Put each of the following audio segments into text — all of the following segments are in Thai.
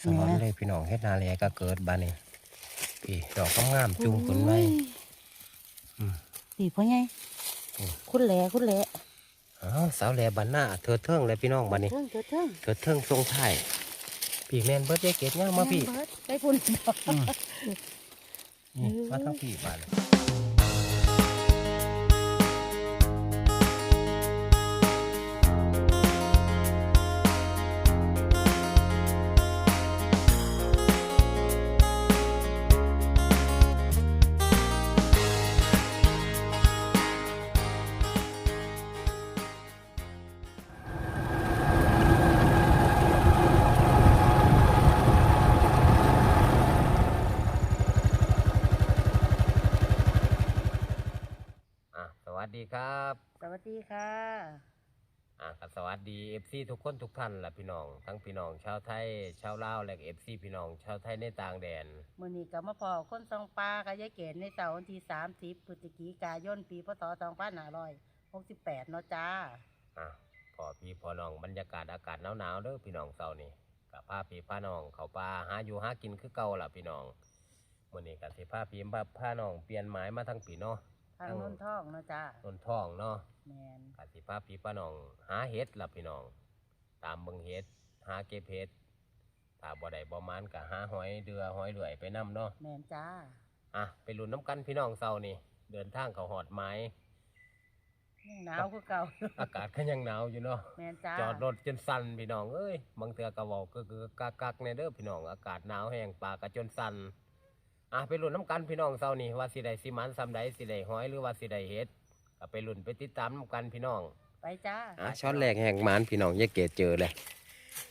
สวรรค์เลยพี่น้องเฮ็ดนาแลก็เกิดบานนี้พี่ดอกงามๆจุงขึ้นไว้อืมสีพ่อไงอืมคุณแหล่คุณแหล่อ้าวสาวแหลบันหน้าเธอเทิงเลยพี่น้องบานนี้เทิงเถิดเทิงเธอเทิงทรงไทายพี่แมนเบิร์ดเยเกตย่างมาพี่แเบิดไปพุ่นอืมนี่มาทั้งพี่บานเลย วัสดีครับสวัสดีค่ะอะก็สวัสดีเอฟซีทุกคนทุกท่านล่ะพี่น้อง ทั้งพี่น้องชาวไทยชาวลาวและเอฟซีพี่น้องชาวไทยในต่างแดน มื้อนี้ก็มาพอคนซองปลากับยายเกศในเสาร์วันที่30พฤศจิกายนปีพศ2568เนาะจ้า อะพอพี่พอน้องบรรยากาศอากาศหนาวๆเด้อพี่น้องเศร้านี่กับพาพี่พาน้องเขาป่าหาอยู่หากินคือเก่าล่ะพี่น้องมื้อนี้ก็สิพาพี่พาพาน้องเปลี่ยนไม้มาทั้งปีเนาะ ทางนนท่องเนาะจ้านนทองเนาะแมนก็สิพาพี่พาน้อง หาเห็ดล่ะพี่น้อง ตามเบิ่งเห็ดหาเก็บเห็ดถ้าบ่ได้บ่มานก็หาหอยเดือหอยเหลื่อยไปนํเนาะแมนจ้าอะไปลุ้นน้ำกันพี่น้องเศร้านี่ เดินทางเขาหอดไม้ ยังหนาวคือเก่า อากาศก็ยังหนาวอยู่เนาะ แมนจ้าจอดรถจนสั่นพี่น้องเอ้ยบางเทือกระบอกก็คือกักกักๆในเด้อพี่น้องอากาศหนาวแห้งปากกระจนสั่น อะไปลุ้นน้ำกันพี่น้องเศร้านี่ว่าสิได้สิมันซ้ำใดสิได้หอยหรือว่าสิได้เฮ็ดก็ไปลุ้นไปติดตามน้ำกันพี่น้อง ไปจ้าอะช้อนแรกแห่งมันพี่น้องยายเกดเจอเลย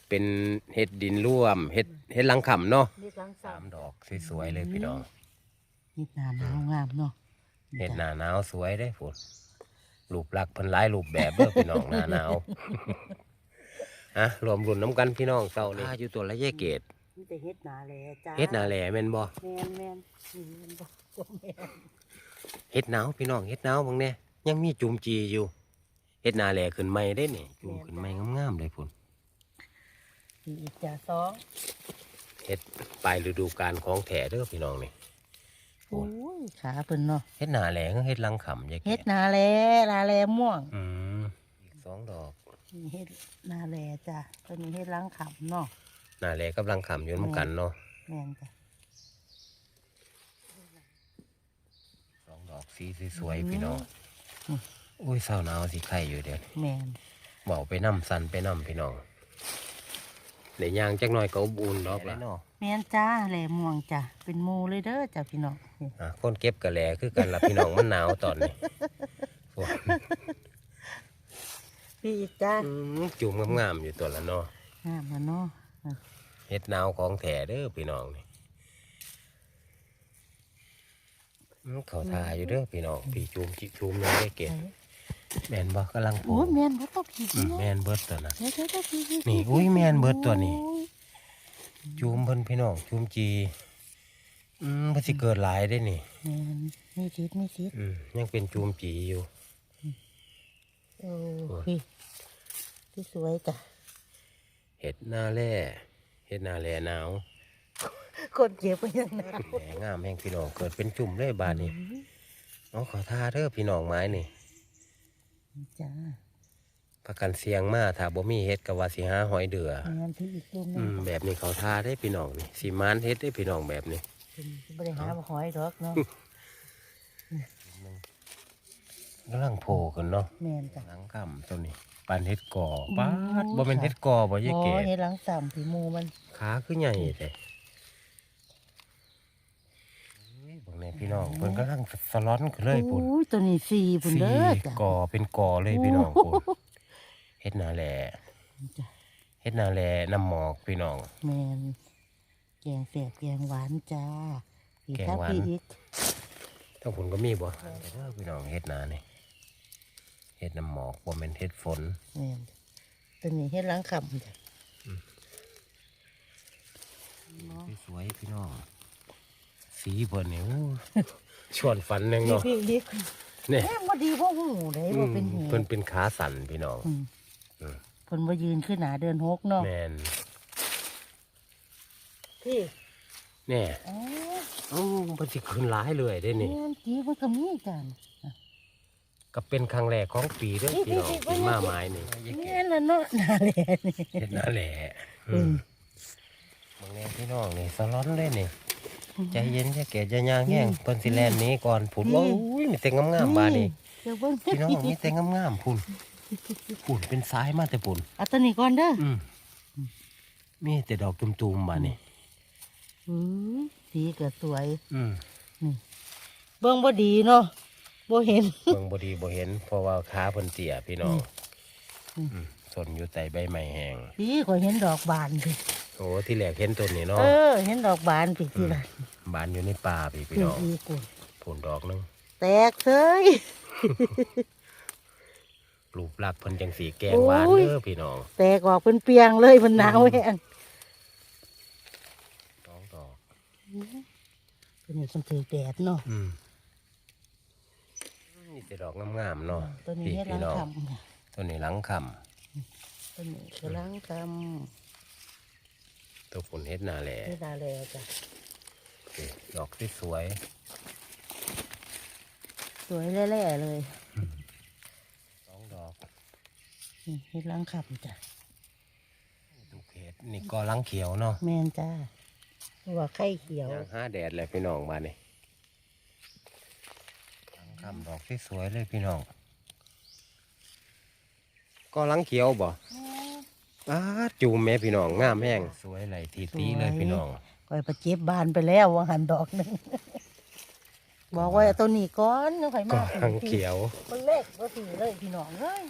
เป็นเห็ดดินร่วมเห็ดเห็ดลังขำเนาะเรียกลังสาสามมดอกสวยๆเลยพี่น้องเฮ็ดหน้าหนาวงามเนาะเห็ดหน้าหนาวสวยได้ฝนรูปลักษณ์เพันหลายรูปแบบเด้อพี่น้องหน้าหนาวอะรวมรุ่นน้ำกันพี่น้องเศร้านี่อยู่ตัวละยายเกด มีแต่เฮ็ดหน้าแหล่จ้าเฮ็ดหนาแหล่แม่นบ่แมนแมนนี่แม่นบ่บ่แมนเฮ็ดหนาวพี่น้องเฮ็ดหนาวบางแน่ยังมีจุมจีอยู่เฮ็ดหนาแหล่ขึ้นใหม่ได้นี่จุมขึ้นใหม่งามๆเลยพุ่นนี่อีกจ้าสองเฮ็ดปลายฤดูกาลของแท้เด้อพี่น้องนี่โอ้ยขาเพิ่นเนาะเฮ็ดหนาแหล่คือเฮ็ดลังขำยายเกเฮ็ดดนาแลนาแลม่วงอืมอีกสองดอกนี่เฮ็ดนาแลจ้ะตัวนี้เฮ็ดล้างขำเนาะ หนาแหล่กับลังขำอยู่นำกันเนาะแม่นจ้ะสองดอกสีสวยๆพี่น้องอืมอุ้ยเศร้าหนาวสิไข่อยู่เด้อแม่นเบาไปน้ำสันไปน้ำพี่น้องในย่างจักหน่อยก็อบอุ่นดอกละแม่นจ้าแหลม่วงจ้ะเป็นหมูเลยเด้อจ้ะพี่น้องนี่อะคนเก็บกะแหล่คือกันละพี่น้องมันหนาวตอนนี้ฝนพี่อีกจ้าอืมจุ่มงามๆอยู่ตัวละเนาะ งามมาเนาะ เฮ็ดหนาวของแท้เด้อพี่น้องนี่อืมเขาทาอยู่เด้อพี่น้องพี่จุ่มจิจุ่มเลยได้เก็บแม่นบ่กำลังโผโอ้ยแม่นบ่ต้องผิดอืมเนาะแม่นเบิดตัวน่ะเดี๋ยวเดี๋ยวเดี๋ยวพี่พี่นี่อุ้ยแม่นเบิดตัวนี้โอ้ยจุ่มเพิ่นพี่น้องจุ่มจีอืมเพิ่นสิเกิดหลายได้นี่แม่นมีชิดมีชิดอืมยังเป็นจุ่มจีอยู่โอ้ยที่สวยจ้ะเห็ดหน้าแร่ เห็ดหน้าแร่หนาวคนเก็บไปยังหนาวแหมงามแห่งพี่น้องเกิดเป็นจุ่มเลยบาดนี้เอาขอทาเด้อพี่น้องไม้นี่จ้าประกันเสียงมาถ้าบ่มีเฮ็ดก็ว่าสิหาหอยเดือแม่นที่อีกรูปหนึอืงมแบบนี้เขาทาได้พี่น้องนี่สีมานเฮ็ดได้พี่น้องแบบนี้บ่ได้หาบ่หอยดอกเนาะกำลังโผล่ขึ้นเนาะแม่นจ้ะหลังกำตัวนี้ ปานเฮ็ดก่อปาดบ่เป็นเฮ็ดก่อบ่ยายโอ้เก๋ยเฮ็ดหลังต่ำผีหมูมันขาคือใหญ่แท้เฮ้ยบอกแน่พี่น้องเพิ่นกำลังสลอนขึ้นเลยพุ่นโอ้ยตัวนี้สี่พุ่นสีเด้อจ้ะ ก่อเป็นก่อเลยพี่น้องพุ่นเฮ็ดหน้าแหล่จ้ะ เฮ็ดนาแลน้ำหมอกพี่น้อง แมนแกงแสบแกงหวานจ้าพี่แกงทับหวาน พี่อีกทั้งผลก็มีบ่เด้อพี่น้องเฮ็ดนานี่ เฮ็ดน้ำหมอกบ่แม่นเฮ็ดฝนแมนตัวนี้เฮ็ดหล้างคำจ้ะสวยๆพี่น้องสีเพิ่นนี่โอ้ชวนฝันแน่พี่เนาะพี่อีกเนี่ยแม่บ่ดีพ่อหูได้บ่เป็นเหเพิ่นตุเป็นขาสั่นพี่น้องอืมอืมเพิ่นบ่ยืนขึ้นหนาเดินหกเนาะแม่นพี่แน่อ๋อเอ้ามันสิขึ้นหลายเลยได้นี่แม่นจีมันก็มีกัน ก็เป็นครั้งแรกของปีเด้อพี่น้องพี่กินๆๆมาไม้นี่แม่นละเนาะนาแลนี่เฮ็ดนั่นแหละอืมบางแน่พี่น้องนี่สลอนเลยนี่ใจเย็นจะแก่จะย่างแห้งเพิ่นสิแลนหนี้ก่อนผุดอืมว่าอุ้ยมีแต่งามๆบาดนี่เดี๋ยวเบิ่งพี่น้องมีแต่งามๆพุ่นพุ่นเป็นสายมาแต่พุ่นเอาตัวนี้ก่อนเด้ออืมมีแต่ดอกตุ่มๆบาดนี่อือสีก็สวยอืมเบิ่งบ่ดีเนาะ บ่เห็น เบิ่งบ่ดีบ่เห็น เพราะว่าขาเพิ่นเตี้ยพี่น้องอืมอืมสนอยู่ใต้ใบไม้แห้งสีก็เห็นดอกบานพี่โอ้ที่แรกเห็นต้นนี่เอเนาะอเห็นดอกบานพี่ทีละบานอยู่ในป่าพี่พี่นี่น้องอีกุ่นผลดอกหนึงแตกเซย รูปลักษณ์เพิ่นจังสีแกงหวานโอ้ย เด้อพี่น้องแตกออกเป็นเปียงเลยมันหนาวแห้งสองดอกตัวนี้มันถือแดดเนาะอืม นี่แต่ดอกงามๆเนาะตัวนี้พี่ให้พี่ล้างน้องคำค่ะตัวนี้หลังคตัวนี้คือล้างคำตัวฝนเฮ็ดนาแหล่ำให้ดาแล้วจ้ะนี่ดอกที่สวย สวยแล่ๆเลยสองดอกนี่ให้ล้างคำจ้ะตุกเฮ็ดนี่ก็หลังเขียวเนาะแมนจ้าเพราะว่าไข่เขียวย่างห้าแดดเลยพี่น้องบ้านนี่ห ลังคำดอกที่สวยเลยพี่น้อง ก็หลังเขียวบ่อ้าจูมแม่พี่น้องงามแห้งสวยไหลทีตีเลยพี่น้องก่อยประเจ็บบานไปแล้วว่าหันดอกหนึ่งบอกว่าเอาตัวนี้ก้อนนึกไข่ก็มากหลังเขียว มันเล็กก็ถือเลยพี่น้องเอ้ย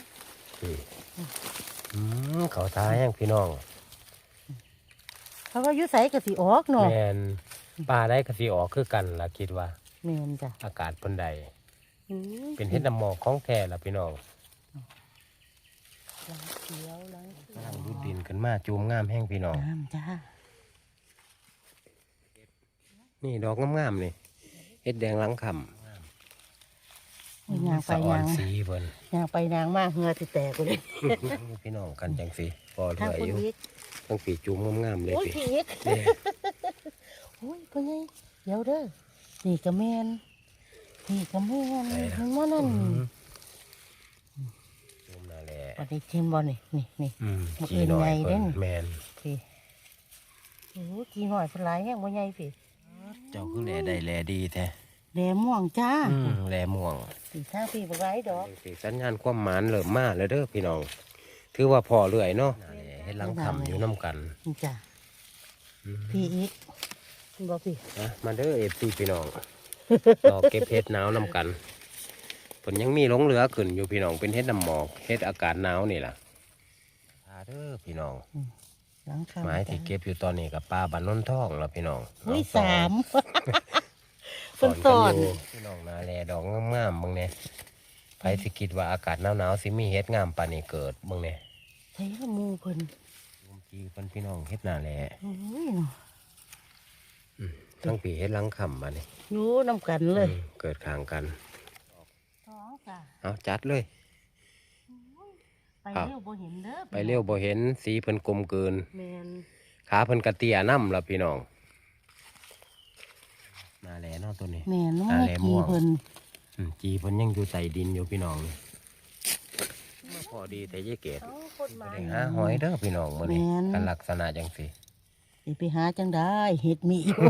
อืมเขาตาแห้งพี่น้องเขาก็อยุใสกะสิออกเนาะแมนปลาได้กะสิออกคือกันล่ะคิดว่าแมนจ้ะอากาศเพิ่นใดอืม เป็นเฮ็ดน้ำหมอกของแท้ล่ะพี่น้องล้างเขียวล้างเขียกำลัวงรุดดินขึ้นมาจูมงามแห้งพี่น้องน้ำจ้านี่ดอกงามๆนี่เฮ็ดแดงหลังคำยางไปสะอ่อยานงสีเพิ่น ยางไปนางมากเหงือสิแตกเลยพี่น้องกันจังสิพอเหทางลือคุณอยู่อีกทั้งปีจูมงามๆเลยโอ้ยพี่พี่อีกเด้โอ้ยพ่อใหญ่เดี๋ยวเด้อนี่กระแมน นี่กระแมนเห็นว่านั่นอืมจูมน่าแหละวันนี้ทิมบอนี่นี่นี่อืมมันจีหน่อยเป็นไงเด้เพิ่นนแมนพี่โอ้กี่หน่อยเป็นไรแห้งบ่ใหญ่พี่เจ้าคือแลได้แลดีแท้แดงม่วงจ้าอืมแลม่วง สีทางพี่บ่ไรดอกสิสัญญาณความหมานเริ่มมาแล้วเด้อพี่น้อง ถือว่าพอเรื่อยเนาะเฮ็ดหลังคำอยู่น้ำกันนี่จ้าอืมพี่อีกบอกพี่นะมาเด้อเอฟซีพี่น้อง รอเก็บเฮ็ดหนาวน้ำกันผลยังมีหลงเหลือขึ้นอยู่พี่น้องเป็นเฮ็ดน้ำหมอกเฮ็ดอากาศหนาวนี่ล่ะพาเด้อพี่น้องหลังคาไม้ที่เก็บอยู่ตอนนี้กับปลาบันนนทองแล้วพี่น้องอุ้ยน้องสามสอนสกันอนอยู่พี่น้องนาแลดอกงามๆมึงเนี่ยไผสิคิดว่าอากาศหนาวๆสิมีเฮ็ดงามปานนี้เกิดมึงเนี่ยใช้ละมูเพิ่นลุมจีเพิ่นพี่น้องเฮ็ดนาแลโอ้ยเนาะ ทั้งปีเฮ็ดหลังคำมานี่อยู่น้ำกันเลยอืมเกิดข้างกันสองจ้าเอาจัดเลย ไปเร็วบ่เห็นเด้อไปเร็วบ่เห็นสีเพิ่นกลมเกินแมนขาเพิ่นกระเตียน้ำละพี่น้องนาแลเนาะตัวนี้แมนน้องอ่าไม่แหลมกีม่วงเพิ่นอืมจีเพิ่นยังอยู่ใต้ดินอยู่พี่น้องนี่มาพอดีแต่ยายเกดเอ้าคนมาไปหาหอยเด้อพี่น้องมื้อนี้แม่นกันลักษณะจังซี่ สิไปหาจังได้เห็ดมีอยู่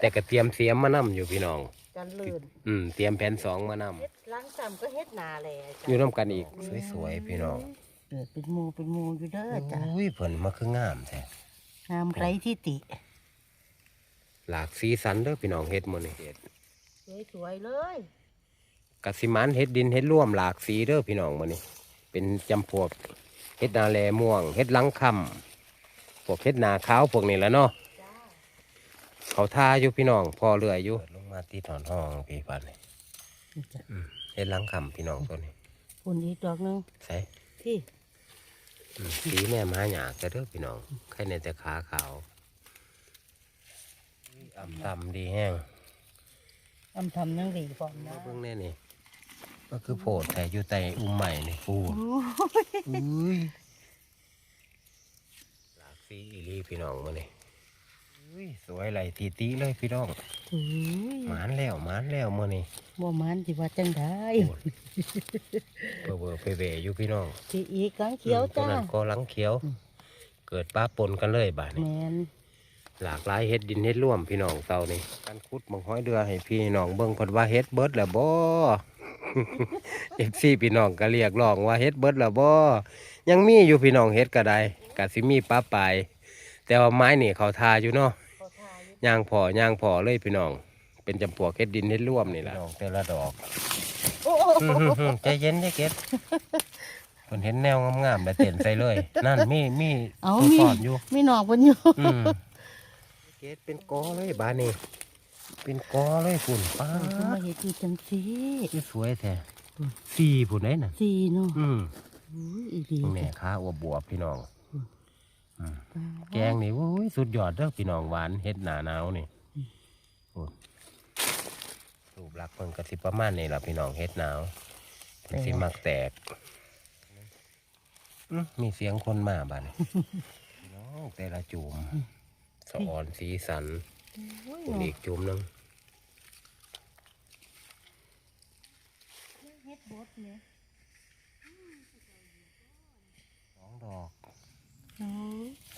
แต่ก็เตรียมเสียมมานํอยู่พี่น้องกันลื่นอืมเตรียมแผ่นสองมานํเฮ็ดล้างซ้ำก็เฮ็ดนาแหละอจ้ะยู่นํกันอีกสวยๆพี่น้องเกิดเป็นหมูเป็นหมูอยู่เด้อจ้ะอุ้ยเพิ่นมาคืองามแท้งามไร้ที่ติ หลากสีสันเด้อพี่น้องเฮ็ดมื้อนี้สวยๆเลยกสิมานเฮ็ดดินเฮ็ดร่วมหลากสีเด้อพี่น้องมื้อนี้เป็นจำพวกเฮ็ดนาแลม่วงเฮ็ดหลังคำพ วกเฮ็ดนาขาวพวกนี้แหล้วเนาะจ้าเขาท่าอยู่พี่น้องพอเรื่อยอยู่ลงมาตีถอนห้องพี่ปันนี่นี่จ้ะอืมเฮ็ดหลังคำพี่น้องตัวนี้ปุ่นอีกดอกหนึงใส่พี่อืมสีแม่มาหยากจะเด้อพี่น้องใครในแต่ขาขาวอ่ำต่ำดีแห้งอำทำนังดีพร้อมนะเบิ่งแน่นี่ก็คือโพดแต่อยู่ใต้อุ้มใหม่นี่ปูดโอ้ยอุ้ยหลาก สีอีหลีพี่น้องมานี่อุ้ยสวยไหลตีตีเลยพี่น้องอุ้ยหมานแล้วหมานแล้วมื้อนี้บ่มันสิว่าจังได้เบอร์เบอร์ไปเวอยู่พี่น้องสิอีกกังเขียวตัวจ้านั้นก็หลังเขียวอืมเกิดป้าปนกันเลยบาดนี้แม่นหลากหลายเฮ็ดดินเฮ็ดร่วมพี่น้องเตานี่การขุดบังห้อยเดือให้พี่น้องเบิ่งเพิ่นว่าเฮ็ดเบิดแล้วบ่เอฟซีพี่น้องก็เรียกร้องว่าเฮ็ดเบิดแล้วบ่ยังมีอยู่พี่น้องเฮ็ดก็ได้ ก็สิมีป้าปลายแต่ว่าไม้นี่เขาทาอยู่เนาะย่างพอย่างพอเลยพี่น้อง เป็นจำพวกเฮ็ดดินเฮ็ดร่วมนี่ล่ะแต่ละดอกโอ้ใจเย็นใจเก็ดเพิ่นเห็นแนวงามๆแบบเต้นใส่เลย นั่นมีมีเอาตัวมีสอนอยู่มีหนอกบนอยู่อืมเกดเป็นกอเลยบานนี่เป็นกอเลยฝุ่นป้าคือมาเฮ็ดอยู่จังซี่ที่สวยแท้อืมสี่ฝุ่นได้น่ะ สี่เนาะอืม อุ้ยอีดีแม่ค้าอวบบวบพี่น้องจ้ะ แกงนี่โอ้ยสุดยอดเด้อพี่น้องหวานเฮ็ดหนาหนาวนี่โอ้รูปลักษณ์เพิ่นก็สิประมาณนี้ล่ะพี่น้องเฮ็ดหนาวเพิ่นสิมักแตกอื้อมีเสียงคนมาบ้านนี่พี่น้องแต่ละจุ่มสะออนสีสันโอ้ยปุ่นเนาะอีกจุ่มหนึงเฮ็ดบดเนี่ยสองดอกโอ้ย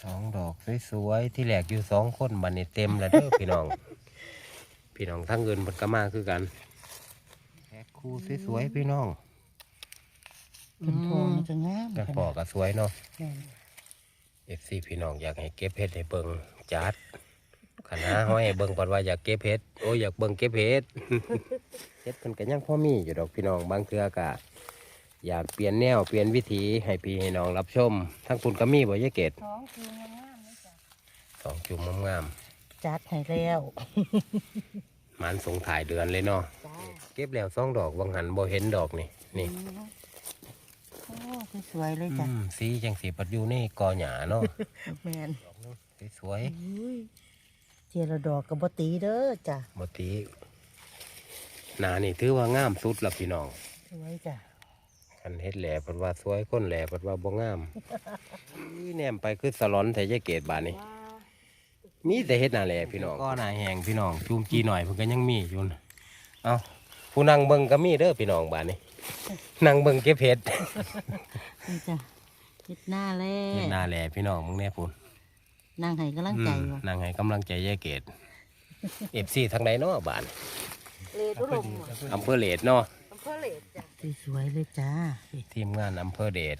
สองดอกสวยๆที่แหลกอยู่สองคนบันนี้เต็มแล้วเด้อพี่น้อง พี่น้องทั้งเงินมันก็มาคือกันแพ็คคู่สวยๆพี่น้องเป็นพวงมันจะงามกันปอก็สวยเนาะแม่นเอฟซีพี่น้องอยากให้เก็บเห็ดให้เบิ่งจัดขันหาห้อยให้เบิ่งปัดว่าอยากเก็บเห็ดโอ้ยอยากเบิ่งเก็บเห็ดเห็ดมันก็ยังพอมีอยู่ดอกพี่น้องบางเทื่อกะ อยากเปลี่ยนแนวเปลี่ยนวิถีให้พี่ให้น้องรับชม ทั้งคุณก็มีบ่ยายเกตท้องคืองามเลยจ้ะสองจุ่มงามจัดให้แล้วๆมันส่งถ่ายเดือนเลยเนาะจ้าเก็บแล้วสองดอกวังหันบ่เห็นดอกนี่นี่อืมโอ้คือสวยเลยจ้ะอืมสีจังสีปัดอยู่นี่กอหยาเนาะแม่นดอกนึงสวยอุ้ยเจรดอกกับบตีเด้อจ้ะๆบ่ตีหนานี่ถือว่างามสุดละพี่น้องสวยจ้ะ คันเฮ็ดแหล่ปัดว่าสวยคนแหล่ปัดว่าบ่งามอีแนมไปคือสลอนแต่ยายเกตบาดนี่มีแต่เฮ็ดหนาแหล่พี่น้องก็หนาแหงพี่น้องจูมจีหน่อยเพิ่นก็ยังมีอยู่นะเอาผู้นั่งเบิ่งก็มีเด้อพี่น้องบาดนี้นั่งเบิ่งเก็บเห็ดนี่จ้ะเฮ็ดหน้าแล้เฮ็ดหนาแหล่พี่น้องมึงแน่พุ่นนางให้กำลังใจอืมว่ะนางให้กำลังใจยายเกดเอฟซีทางใดเนาะบ้านเลดุลมอำเภอเลดเนาะอำเภอเลดจ้ะ สวยเลยจ้า ทีมงานอำเภอเดช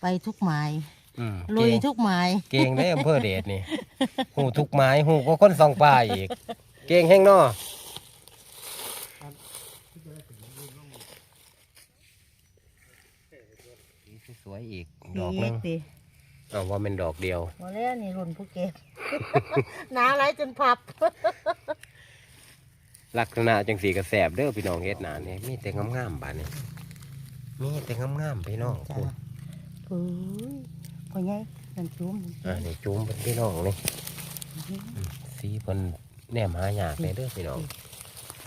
ไปทุกหมายอืมลุยเก่งทุกหมายเก่งได้อำเภอเดชนี่ หูทุกไม้หูก็คนสองป่าอีก เก่งแห้งเนาะสีสวยๆอีก ดอกหนึงสิเอาว่าเป็นดอกเดียวหมดแล้วนี่รุ่นผู้เก็บ หนาไรจนพับ ลักษณะจังสีกระแสบเด้อพี่น้องเฮ็ดหนาเนี่ยมีแต่งามๆบ้านนี่มีแต่งามๆพี่น้องจ้าคุณปุ้ยพ่อใหญ่มันจุ้มอ่านี่จุ้มเป็นพี่น้องนี่อืมสีเพิ่นแนมหายากเลยเด้อพี่น้อง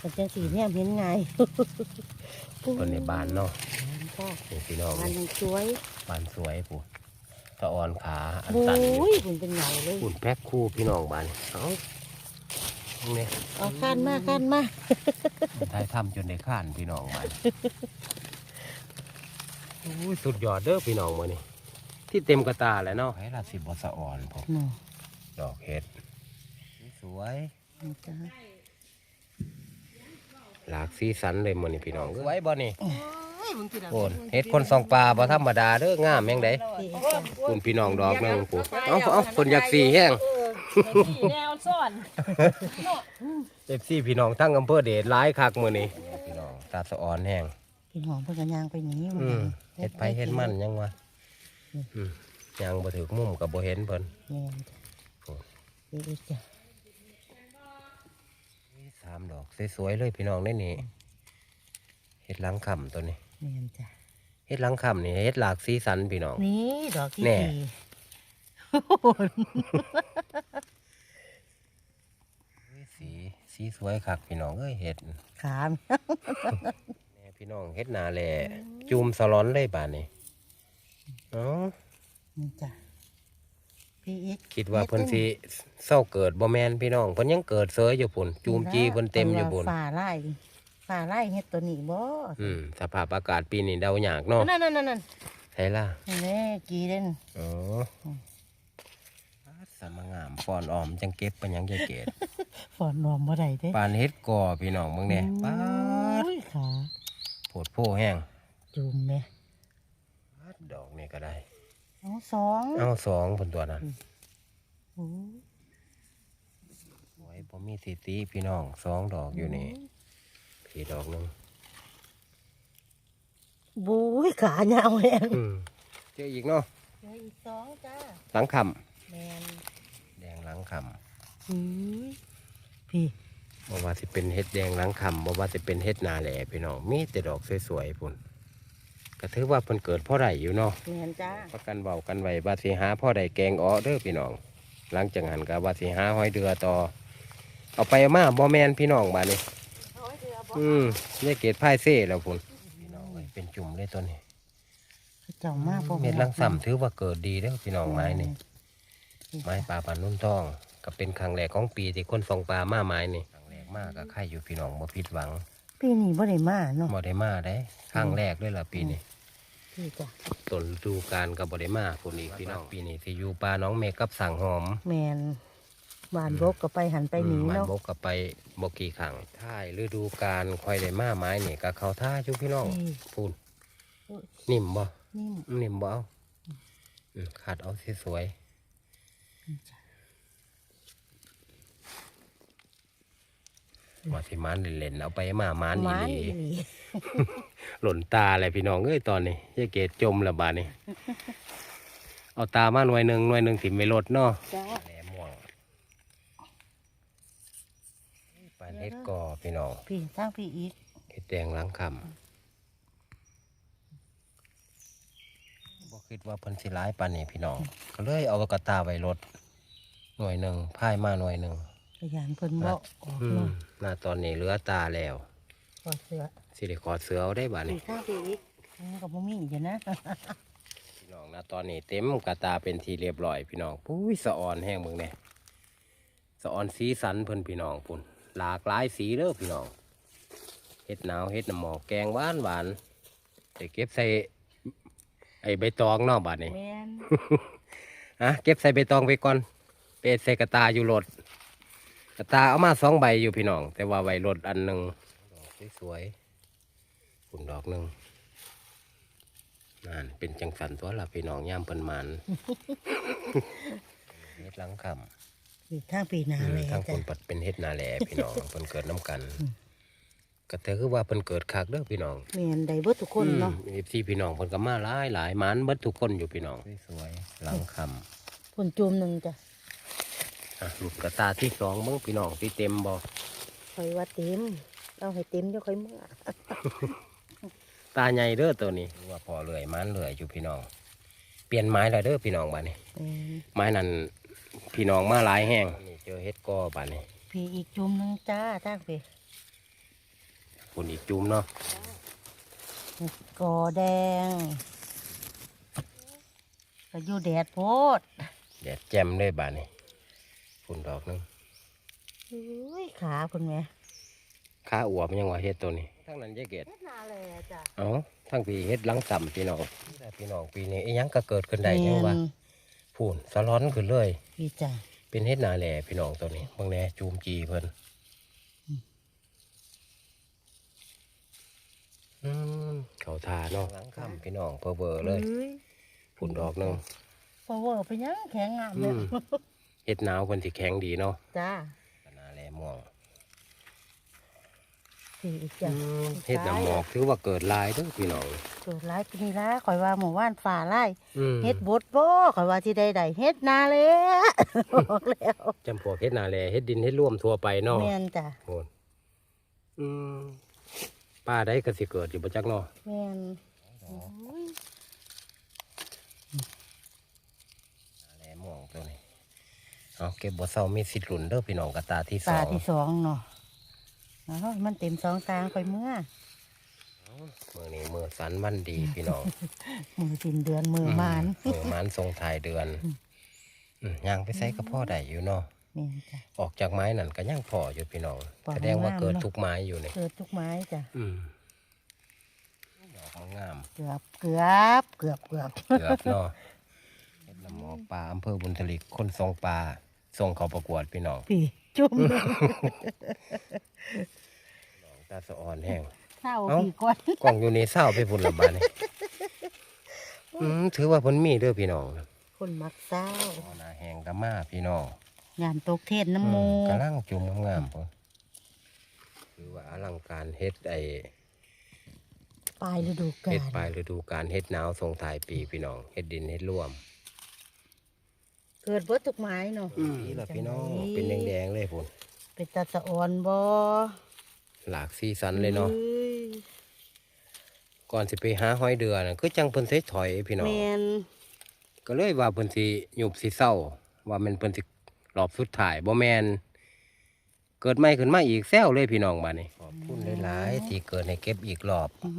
มันจังสีเนี่ยเห็นไงเพิ่นในบ้านเนาะจ้านี่พี่น้องมันนี่ยังสวยบ้านสวยผู้ตะออนขาอันโอ้ตันอยู่ยมันเป็นเหงาเลยอุ่นแพ็คคู่พี่น้องบ้านนี่เอา เนี่ยเอาขั้นมาขั้นมาทายทำจนได้ข้านพี่น้องบ้านโอ้ยสุดยอดเด้อพี่น้องมื้อนี้ที่เต็มกระตาแล้วเนาะให้ละสิบ่สะอ่อนผมเนาะดอกเห็ด สวยนี่จ้าหลากสีสันเลยมื้อนี้พี่น้องสวยบ่นี่โอ้ยมึงกี่ดอกโอนเฮ็ดคนสองปลาบ่ธรรมดาเด้องามแม่งไดนี่จ้ะคุณพี่น้องดอกหนึงปู่เอาเอาคนอยากสีแห้ง แนวซ่อนเอฟซีพี่น้องทั้งอำเภอเดชหลายคักมื้อนี้พี่น้องตาสะออนแห้งพี่หอมเพิ่งกันยางไปหนีอืมเฮ็ดไปเฮ็ดมันยังวะอืมยังบ่ถึกมุมก็บ่เห็นเพิ่นแม่นจ้ะนี่จ้ะมีสามดอกสวยๆเลยพี่น้องได้นี่เฮ็ดหลังค่ำตัวนี้แม่นจ้ะเฮ็ดหลังค่ำนี่เฮ็ดหลากสีสันพี่น้อง นี่ดอกที่แน่ สี่ สีสีสวยคักพี่น้องเอ้ยเฮ็ดขามแน่พี่น้องเฮ็ดหนาแหล่จุ่มสลอนเลยบาดนี้เอ้านี่จ้ะเพพี่อีกคิดว่าเพิ่นสิเศร้าเกิดบ่แม่นพี่น้องเพิ่นยังเกิดเสยอยู่พุ่นจูมจีเพิ่นเต็มอยู่พุ่นฝ่าไล่ฝ่าไล่เฮ็ดตัวนี้บ่อืมสภาพอากาศปีนี้เดายากเนาะนั่นนั่นนั่นนั่นใช่ล่ะแน่กีเด่นอ๋อ สามงามฟอนออมจังเก็บไปหยังยายเกดฝอนนอมบ่ได้เด้ปานเฮ็ดก่อพี่น้องเบิ่งแหน่ปาดโอ้ยขาโพดโพแห้งจุ่มแม่ปาดดอกนี่ก็ได้ เอาสองเอาสองผลตัวนั้นโอ้ยไว้ผมมีสิตีพี่น้องสองดอกอยู่นี่พี่ดอกหนึงบุ้ยขายาวแฮงอืมเจออีกเนาะเหลืออีกสองจ้าหลังคแมนำแดงหลังคอุ้ยพี่ำบ่ว่าสิเป็นเฮ็ดแดงหลังคำบ่ว่าสิเป็นเฮ็ดนาแหล่พี่น้องมีแต่ดอกสวยๆพุ่นก็ถือว่าเพิ่นเกิดพ่อได้อยู่เนาะ แมนจ้าประกันเบากันไว้ว่าสิหาพ่อได้แกงอ้อเด้อพี่น้อง หลังจากนั้นก็ว่าสิหาหอยเดือต่อ เอาไปเอามาบ่แมนพี่น้องบ้านนี้เอาไว้เดือบ่อืมนี่เกตไพ่เซ่แล้วพุ่นพี่น้องเอ้ยเป็นจุ่มเลยตัวนี้เจ้ามาบ่เม็ดลังซ้ำถือว่าเกิดดีเด้อพี่น้องไม้นี่ ไม้ปลาปันนุ่นทองก็เป็นครั้งแรกของปีที่คนส่งปลามาไม้นี่ครั้งแรกมากก็ใครอยู่พี่น้องบ่ผิดหวังพี่นี่บ่ได้มาเนาะบ่ได้มาได้ครั้งแรกเลยล่ะปีนี้พี่จ้ะต้นฤดูกาลก็บ่ได้มาพุ่นอีกพี่น้องปีนี้สิอยู่ปลาน้องเมฆกับสั่งหอม แมนบานรกก็ไปหันไปหนีอืมมันเนาะบกก็ไปบ่กี่ครั้งท้ายฤดูกาลค่อยได้มาไม้นี่ก็เข้าท่าอยู่พี่น้องพี่พูนนิ่มบ่นิ่มนิ่มบ่เอาอืมขาดเอาสวยๆ ว่าสิมันเล่นๆเอาไปมามันอีไม้หลีอีหลีหล่นตาอะไรพี่น้องเอ้ยตอนนี้ยายเกดจมและบาดนี้เอาตามาหน่วยหนึ่งหน่วยหนึ่งถิ่มไม่ลดเนาะจ้าแหลมม่วงปลาเล็ดก่อพี่น้องพี่ทางพี่อีกเห็ดแดงหล้างคำบ่คิดว่าเพิ่นสิร้ายปานนี้พี่น้อง ก็เลยเอากระตาไว้รถ หน่วยหนึ่งพายมาหน่วยหนึ่งพยานเพิ่นบ่ออกอืมเนาะหน้าตอนนี้เหลือตาแล้วขอเสือสิได้ขอเสือเอาได้บาดพี่นี้ทางพี่อีกอืมก็บ่มีอยู่นะพี่น้องหน้าตอนนี้เต็มกระตาเป็นทีเรียบร้อยพี่น้องปุ้ยสะออนแห้งเบิ่งแน่สะออนสีสันเพิ่นพี่น้องพุ่นหลากหลายสีเด้อพี่น้องเฮ็ดหนาวเฮ็ดน้ำหมอกแกงหวานหวานๆไปเก็บใส่ไอ้ใบตองเนาะบาดนี้แม่น อะเก็บใส่ใบตองไปก่อน เปใส่กระตาอยู่รถกระตาเอามาสองใบอยู่พี่น้อง แต่ว่าใบรถอันหนึ่งดอกสวยๆคุณดอกหนึ่งนั่นเป็นจังสันตัวละพี่น้องย่ามเพิ่นหมันเฮ็ดหลังคพี่ทางพี่นาำเลยทางคจ้ะนปัดเป็นเฮ็ดนาแหล่พี่น้องเพิ่นเกิดน้ำกันก็แต่คือว่าเพิ่นเกิดคักเด้อพี่น้องแม่นได้เบิดทุกคนเนาะเอฟซีพี่น้องเพิ่นก็มาหลายหลายหมันเบิดทุกคนอยู่พี่น้องสวยๆหลังคำผลจุ่มหนึงจ้ะอะ หลุดกระตาที่สองมึงพี่น้องที่เต็มบ่คอยว่าเต็ม เอาให้เต็มเดี๋ยวค่อยเมื่อ ตาใหญ่เด้อตัวนี้ว่าพอเลื่อยมันเลื่อยอยู่พี่น้อง เปลี่ยนไม้แล้วเด้อพี่น้องบ้านนี้แม่นไม้นั่นพี่น้องมาหลายแห้งนี่เจอเฮ็ดกอบ้านนี้พี่อีกจุ่มหนึงจ้าทางพี่ฝุ่นอีกจุ่มเนาะกอแดงก็อยู่แดดโพดแดดแจ่มเลยบ้านนี้ ฝุ่นดอกหนึงอุ้ยขาคุณแม่ข้าอวบยังว่าเฮ็ดตัวนี้ทั้งนั้นยายเกดเฮ็ดนาเลยอะจ้ะเอ้าทั้งปีเฮ็ดหลังต่ำพี่น้องแต่พี่น้องปีนี้อีหยังก็เกิดขึ้นได้ยังว่าแม่นฝุ่นสะร้อนขึ้นเลยพี่จ้ะเป็นเฮ็ดนาแหล่พี่น้องตัวนี้เบางแหน่จูมจีเพิ่นอืมเขาทาเนาะหลังค่ำพี่น้องเพอเบอร์เลยอ้ฝุ่นดอกหนึงพอเวอร์ไปยังแข็งงามอืเนี่ยมเฮ็ดหนาวเพิ่นสิแข็งดีเนาะจ้านาแหล่ม่วงพี่อีกอืจ้ะมเฮ็ดน้ำหมอกถือว่าเกิดหลายเด้อพี่น้องเกิดร้ายปีนี้ละข่อยว่าหมู่บ้านฝ่าไร่อืมเฮ็ดบดบ่ข่อยว่าที่ใดใดๆเฮ็ดนาเลยบอกแล้วจำพวกเฮ็ดนาแหล่เฮ็ดดินเฮ็ดร่วมทั่วไปเนาะแม่นจ้ะโอนอืมป้าได้ก็สิเกิดอยู่บ่จักเนาะแม่นโอ้ย นาแหล่ม่วงตัวนี้ เอาเก็บบ่เซามีสิทธิ์หลุนเด้อพี่น้องกระตาที่สตาองที่สองเนาะเอามันเต็มสองตาข่อยเมื่อ มือนี้มือสันวันดีพี่น้องมือสิ้นเดือนมือมานมือมันทรงถ่ายเดือนอืมย่างไปใส่ก็พ่อได้อยู่เนาะแม่นจ้ะ ออกจากไม้นั่นก็ย่างพออยู่พี่น้องพอแสดงว่างามๆเกิดเนาะทุกไม้อยู่นี่เกิดทุกไม้จ้ะ อืมดอกมันงาม เกือบเกือบเกือบเกือบเกือบเนาะเฮ็ดละหมอปลาอำเภอบุญทลิกคนทรงปลา ส่งเขาประกวดพี่น้องพี่จุ่มเลยน้องตาสะอ่อนแห้งเศร้าเอ้าพี่ก้อนกล้องอยู่ในเศร้าไปพุ่นละบาดนี่อืมถือว่าเพิ่นมีเด้อพี่น้องคนมักเศร้าหอนาแห้งก็มาพี่น้องงานตกเทศน้ำมูอืมกำลังจุ่มงามๆพุ่นคือว่าอลังการเฮ็ดไอ้ปลายฤดูกาเฮ็ดลปลายฤดูกาลเฮ็ดหนาวส่งท้ายปีพี่น้องเฮ็ดดินเฮ็ดร่วม เกิดเบิดทุกไม้เนาะนี่ล่ะพี่น้องเป็นแดงๆเลยพุ่นเป็นตาสะอ่อนบ่หลากสีสันเลยเนาะอ้ยก่อนสิไปหาหอยเดือน่ะคือจังเพิ่นสิถอยพี่น้องแมนก็เลยว่าเพิ่นสิหยุบสิเศร้า ว่าแมันเพิ่นสิรอบสุดท้ายบ่แม่นเกิดใหม่ขึ้นมาอีกแซวเลยพี่น้องบัดนี้ขอบคุณหลายๆที่เกิดให้เก็บอีกรอบโอ้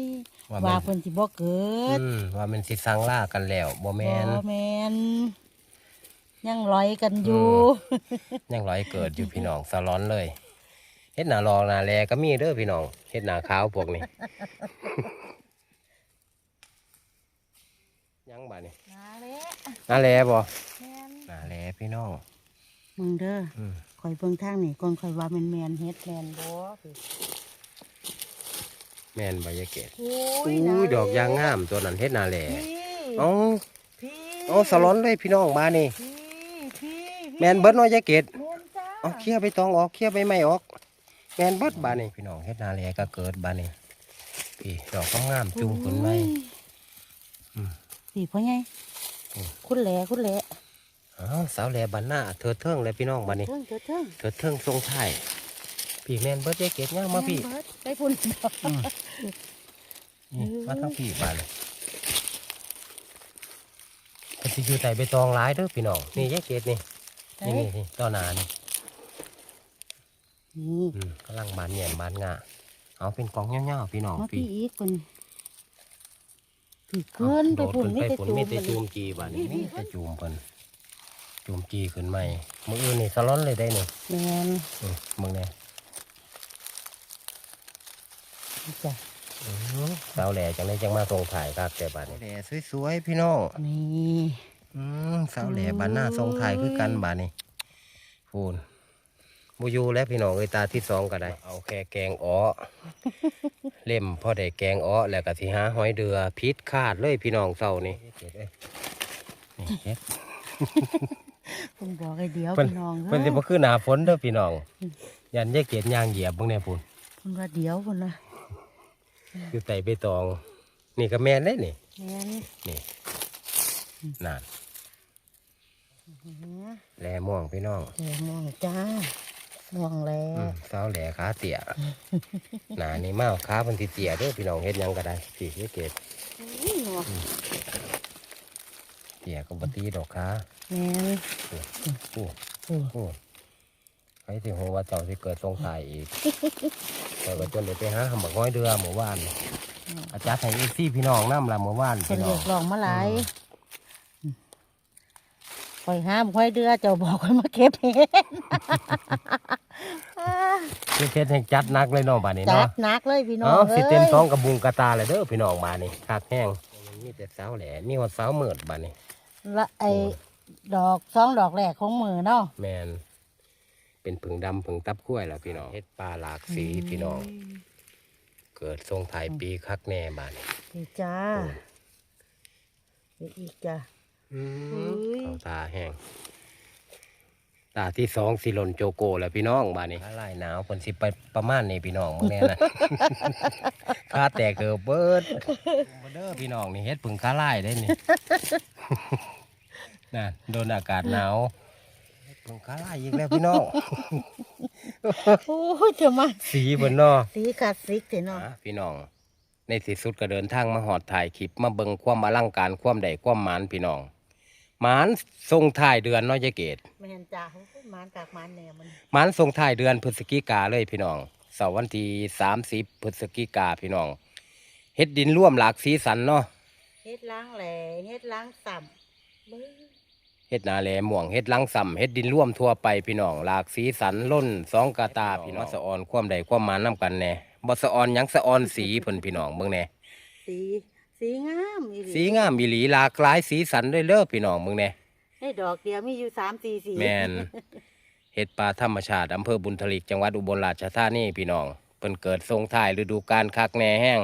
ยว่าว่าแม่นเพิ่นสิบ่เกิดอืมว่ามันสิสร้างล่ากันแล้วบ่แม่นบ่แมน ยังลอยกันอยู่ยังร้อยเกิดอยู่พี่น้องสะร้อนเลยเฮ็ดหน้ารองหน้าแลก็มีเด้อพี่น้องเฮ็ดหน้าขาวพวกนี้ยังบัดนี้มาแล้วหน้าแลบ่แมนหน้าแลพี่น้องมึงเด้ออืมคอยเบิ่งทางนี่ก่อนคอยว่าแมนแมนเฮ็ดแมนบ่พี่แม่นบ่ยายเกดโอ้อุ้ยดอกยางงามตัวนั้นเฮ็ดหน้าแลพี่เอ้าพี่เอาสลอนเลยพี่น้องมานี่พี่พี่ แมนเบิดเน้อยยายเกดแมนจ้าเอาเคลียร์ไปตองออกเคลียร์ไปไม่ออก แมนเบิดบานี่พี่น้องเฮ็ดนาแลก็เกิดบานี่พี่ดอกงามๆจุงขึ้นไหมอืมพี่พ่อใหญ่อืม คุณแหล่คุณแหล่อ้าวสาวแหลบันหน้าเถิดเทิงเลยพี่น้องบานี่เทิงเถิดเทิงเถิดเทิงทรงไทายพี่แมนเบิดยายเกดย่างมาพี่ แนเบิดไปพุ่นนี่มาทั้งพี่บานี่ก็สิอยู่ใต้ใบตองหลายเด้อพี่น้องนี่ยายเกดนี่ นี่นี่นี่ต้นนานี่นี่อืมกำลังบานแหย่มบานงาเอาเป็นกองเงี้ยวๆพี่น้องมาพี่พี่อีกคนพี่เกินไปโดดพุ่นขึ้นไม่ไปได้พุ่นจูมีมแต่มันจูมจีบานี่มีแต่จูมเพิ่นจูมจีขึ้นใหม่มืออื่นนี่สลอนเลยได้นี่แมนอืมมึงเนี่ยจ้ะสาวแหล่จังได้จังมาส่งถ่ายครับแต่บานนี่แหล่สวยๆพี่น้องนี่ อืมสาวแหล่บานหน้าส่งถ่ายคือกันบานนี่พูนบูยูแล้วพี่น้องเอ้ยตาที่สองก็ได้ เอาแค่แกงอ้อเล่มพอได้แกงอ้อแล้วก็สิหาหอยเดือพิษขาดเลยพี่น้องเศร้านี่นี่เฮ็ดคุณบอกไอ้เดียวเพิ่นพี่น้องเพิ่นสิบ่คือหน้าฝนเด้อพี่น้อง ยันยายเกียดยางเหยียบเบิ่งแน่พุ่นคุณว่าเดียวคุณนะอยู่ใต้ใบตอง นี่ก็แม่นเลยนี่แมนนี่ นั่นอื้อหือแลม่วงพี่น้องแหล่มองจ้ามองแล้อืวมสาวแหล่ขาเตี่ยหน้านี่เมาขาเพิ่นสิเตี่ยเด้อพี่น้องเฮ็ดหยังก็ได้พี่ยายเกียดนี่เนาะเตี่ยก็บ่ตีดอกขาแมนโอ้โอ้โหใครสิฮู้ว่าเจ้าสิเกิดทรงตายอีกแต่ก็จนได้ไปหาหำบักห้อยเดือหมู่บ้านอาจารย์ให้อีซี่พี่น้องนำล่ะหมู่บ้านเป็นพี่น้เรีอยงกร้องมาหลายค อยห้ามคอยเดือเจ้าบอกคอยมาเก็บเห็ดคือเฮ็ดให้จัดหนักเลยเนาะบัดนี้จัเนาะดหนักเลยพี่น้องเอาสิเต็มอ้ยท้องกับบุงกระตาเลยเด้อพี่น้องมานี่คักแห้งมีแต่สาวแหล่มีหอดสาวเมิดบานี่ละไอ้ดอกสองดอกแรกของมือเนาะแมนเป็นผึ่งดำผึ่งตับกล้วยล่ะพี่น้องเฮ็ดปลาหลากสีพี่น้อง เกิดทรงไทายปีคักแน่บานี่ดีจ้าดีอีกจ้าอืม เฮ้ยเอาตาแห้งตาที่สองสิหลนโจโกแล้วพี่น้องบานี่ไล่หนาวคนสิไปประมาณนี้พี่น้องมื้อนี้นะขาแตกเกือบเบิดมาเด้อพี่น้องนี่เฮ็ดผึ่งขาไล่ได้นี่น่ะโดนอากาศหนาวเพิ่งขาลายอีกแล้วพี่น้องโอ้ยเจะมาสีบนเนาะสีขาดซิกเถอะเนาะอะพี่น้อง ในที่สุดก็เดินทางมาหอดถ่ายคลิปมาเบิ่งความอลังการความใดความหมานพี่น้อง หมานทรงถ่ายเดือนเน้อยเกตแม่นจ้าโอ้ยหมานกากหมานแหน่มันหมานทรงถ่ายเดือนพฤศจิกาเลยพี่น้องเสาร์วันที่สามสิบพฤศจิกาพี่น้องเฮ็ดดินร่วมหลากสีสันเนาะเฮ็ดล้างแหล่เฮ็ดล้างต่ำเบิ้งเฮ็ดนาแลม่วงเฮ็ดลังซ้ำเฮ็ดดินร่วมทั่วไปพี่น้องหลากสีสันล้นสองกาตาพี่น้องมาสะออนความใดความหมานนํกันแน่บ่สะออนหยังสะออนสีเพิ่นพี่น้องเบิ่งแน่สี สีงามอีหลีสีงามอีหลีหลากหลายสีสันด้วยเด้อพี่น้องเบิ่งแน่ให้ดอกเดียวมีอยู่สามสี่สีแม่นเฮ็ดป่าธรรมชาติอำเภอบุญทลิกจังหวัดอุบลราชธานีพี่น้องเพิ่นเกิดทรงท้ายฤดูกาลคักแน่แห้ง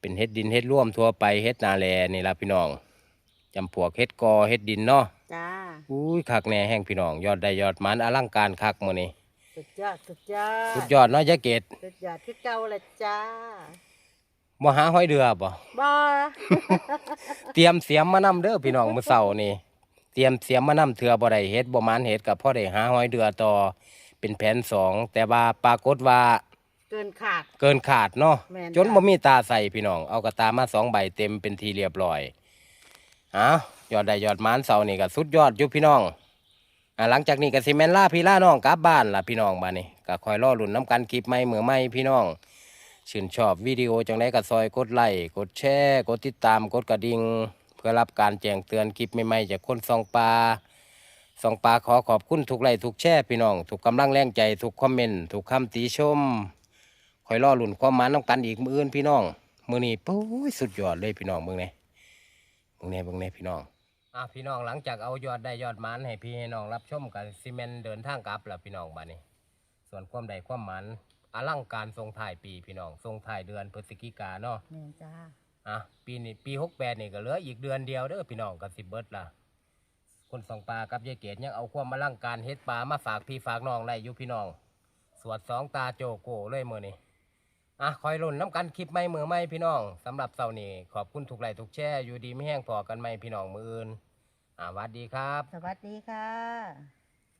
เป็นเฮ็ดดินเฮ็ดร่วมทั่วไปเฮ็ดนาแลนี่ล่ะพี่น้องจำพวกเฮ็ดกอเฮ็ดดินเนาะจ้าอุ้ยคักแน่แห้งพี่น้องยอดได้ยอดหมันอลังการคักมื้อนี้สุดยอดสุดยอดสุดยอดเนาะยะเกตสุดยอดคือเก่าละจ้า บ่หาห้อยเดือบ่บ่ เตรียมเสียมมานำเด้อพี่น้องมื้อเช้านี่เตรียมเสียมมานำเถื่อบ่ได้เฮ็ดบ่หมานเฮ็ดก็พอได้หาห้อยเดือต่อเป็นแผนสองแต่ว่าปรากฏว่าเกินขาด เกินขาดเนาะแม่นจนบ่มีตาใส่พี่น้อง เอากระตามาสองใบเต็มเป็นทีเรียบร้อยอ้าวยอดได้ยอดหมานเสานี่ก็สุดยอดอยู่พี่น้องอ่าหลังจากนี้ก็สิแม่นล่าพี่ล่าน้องกลับบ้านล่ะพี่น้องบ้านนี้ก็คอยรอลุ้นน้ำกันคลิปใหม่เมื่อใหม่พี่น้อง ชื่นชอบวิดีโอจังไดก็ซอยกดไลค์กดแชร์กดติดตามกดกระดิ่งเพื่อรับการแจ้งเตือนคลิปใหม่ๆจากคนซองปลาซองปลาขอขอบคุณทุกไลค์ทุกแชร์พี่น้องทุกกำลังแรงใจทุกคอมเมนต์ทุกคำติชมคอยรอหลุนความมานน้ำกันอีกมืออื่นพี่น้องมือนี้ปุ้ยสุดยอดเลยพี่น้องเบิ่งแหน่เบิ่งแหน่เบิ่งแหน่พี่น้องอะพี่น้องหลังจากเอายอดได้ยอดมานให้พี่ให้น้องรับชมกันซีเมนเดินทางกลับแล้วพี่น้องบ้านนี้ ส่วนความใดความมัน อลังการทรงถ่ายปีพี่น้องทรงถ่ายเดือนพฤศจิกาเนาะแม่นจ้าอะปีนี้ปีหกแปดนี่ก็เหลืออีกเดือนเดียวเด้อพี่น้องกับสิบเบิดละคนสองปลากับยายเกดยังเอาความอลังการเฮ็ดปลามาฝากพี่ฝากน้องได้อยู่พี่น้อง สวดสองตาโจโก้เลยมือนี้อะคอยรุ่นน้ำกันคลิปไม่มือไม่พี่น้องสำหรับเสาร์นี้ขอบคุณทุกไลค์ทุกแชร์อยู่ดีไม่แห้งพอกันไหมพี่น้องมืออื่นอะหวัดดีครับ สวัสดีค่ะ